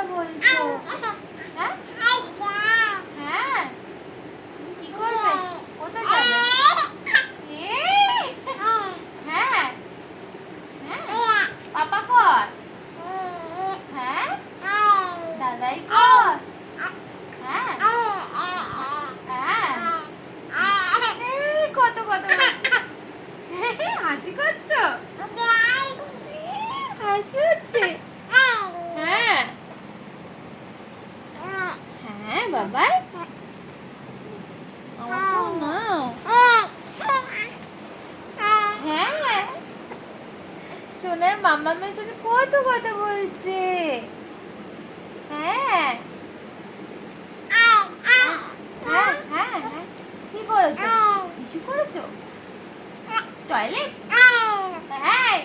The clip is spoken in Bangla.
কথা বলছো? হ্যাঁ? হ্যাঁ? হ্যাঁ? কর। হ্যাঁ? হ্যাঁ? কত কত। হাসি করছ? হাসি হচ্ছে। বাবাই নাও হ্যাঁ সোনার মামা মেয়ের সাথে কত কথা বলছে হ্যাঁ হ্যাঁ হ্যাঁ কি করেছ কিছু করেছ টয়লেট হ্যাঁ